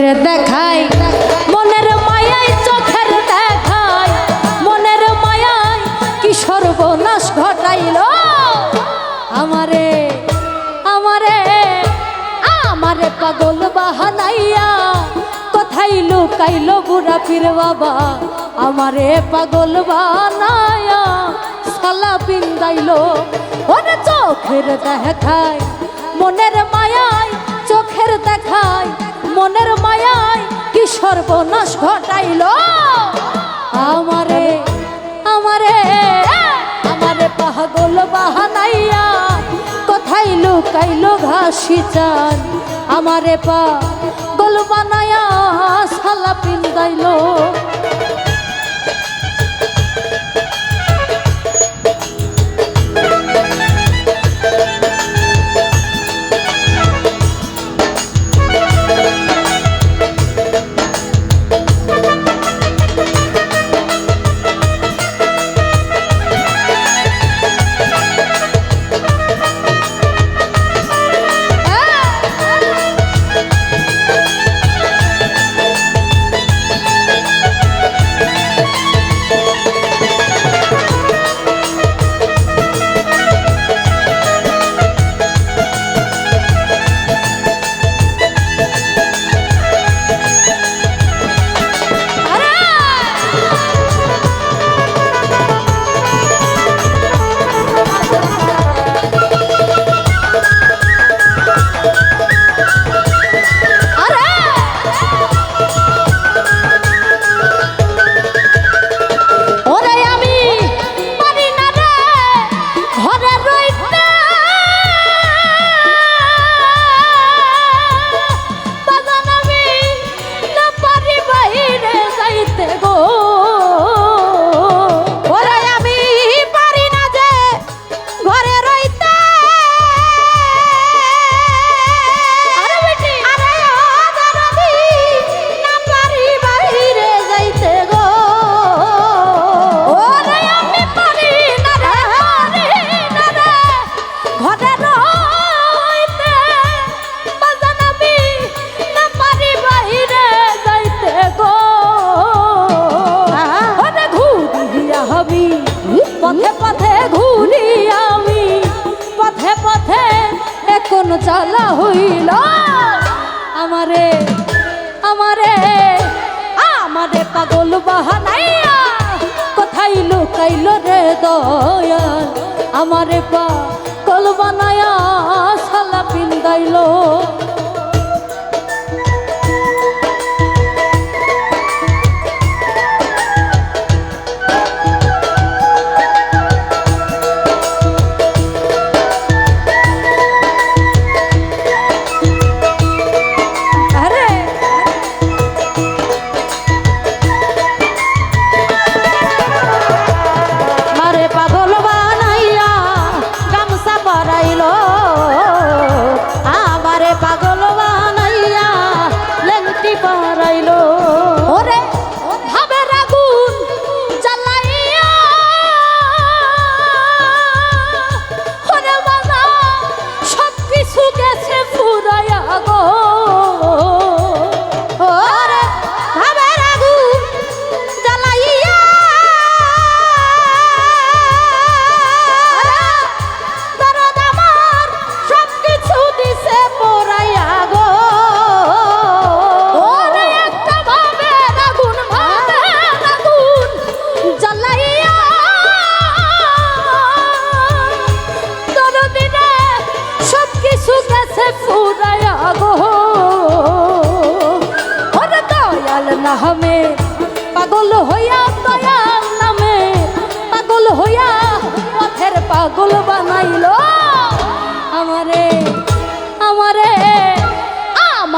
দেখাই, মনের মায়াই চোখের দেখাই, মনের মায়াই কি সর্বনাশ ঘটাইল? আমারে আমারে আমারে পাগল বাহানাইয়া কোথায় লুকাইল বুড়া পীর বাবা। আমারে পাগল বানায়া সালা পিন্দাইল, ওরে চোখের দেখাই, মনের মায়াই চোখের দেখাই। মনের মায়ায় কি সর্বনাশ ঘটাইল? আমারে আমারে আমারে পাগল বাহানাইয়া কোথায় লুকাইল ঘাসি চান। আমারে পা গোল বানায়া সালা পিন্দাইল লুকাইল রে দয়াল আমারে পা বানায়া সালা পিন্দাইল।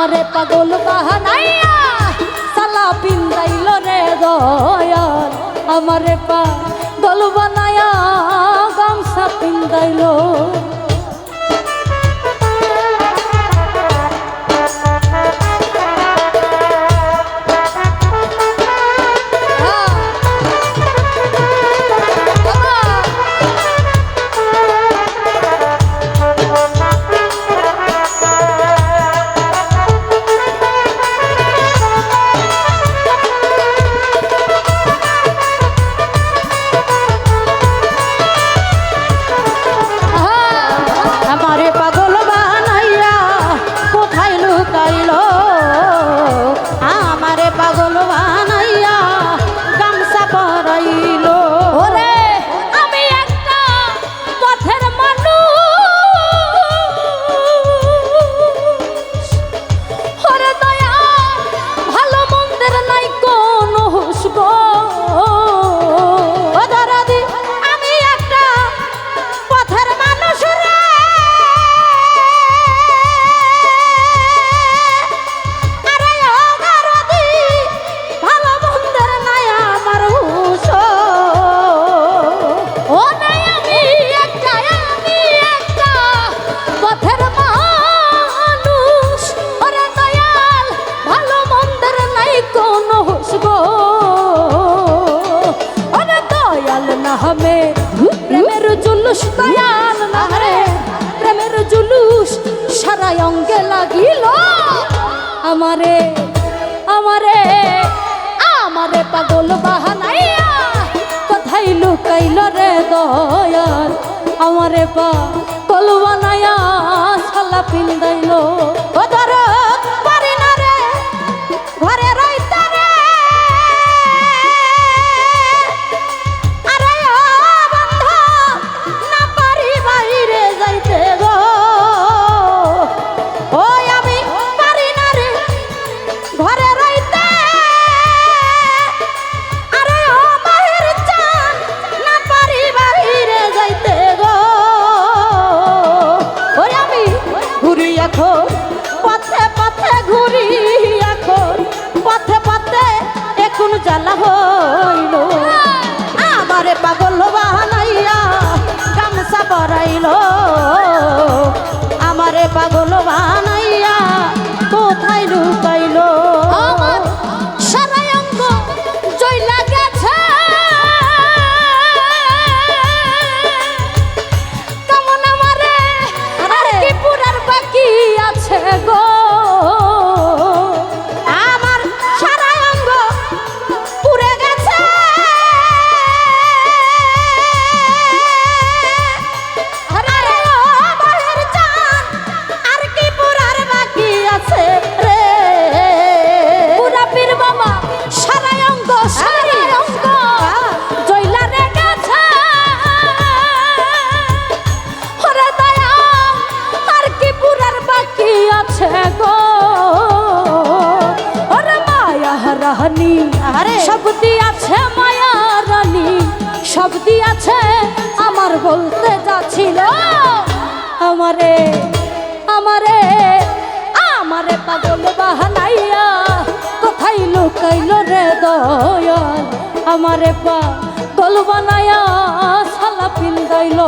আমারে পাগল বাহানাইয়া সালা পিন্দাইল রে দয়াল। আমারে পাগল বানায়া গামছা পিন্দাইল। আরে দয়াল না হবে প্রেমের জুলুস দয়াল না রে প্রেমের জুলুস সারা অঙ্গে লাগিল। আমারে আমারে আমারে পাগল বাহানাইয়া কোথায় লুকাইল রে দয়াল। আমারে পা কল বানাইয়া সালা পিন্দাইল ঘুরি এখন, পথে পথে ঘুরি এখন, পথে পথে এখন জ্বালা হইল। আমারে পাগল বাহানাইয়া গামছা পরাইল। আমারে পাগল বানাইয়া আছে আমার বলতে যাচ্ছিল, আমারে আমারে আমারে পাগল বাহানাইয়া, কোথায় লুকাইল রে দয়াল? আমারে পাগল বানাইয়া সালা পিন্দাইল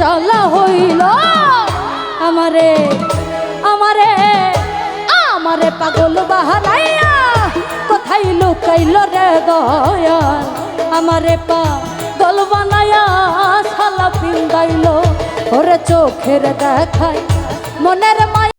জ্বালা হইল। আমারে আমারে আমারে পাগল বাহানাইয়া কোথায় লুকাইল রে দয়াল? আমারে পা পাগল বানাইয়া সালা পিন্দাইল। ওরে চোখের দেখায় মনের মায়া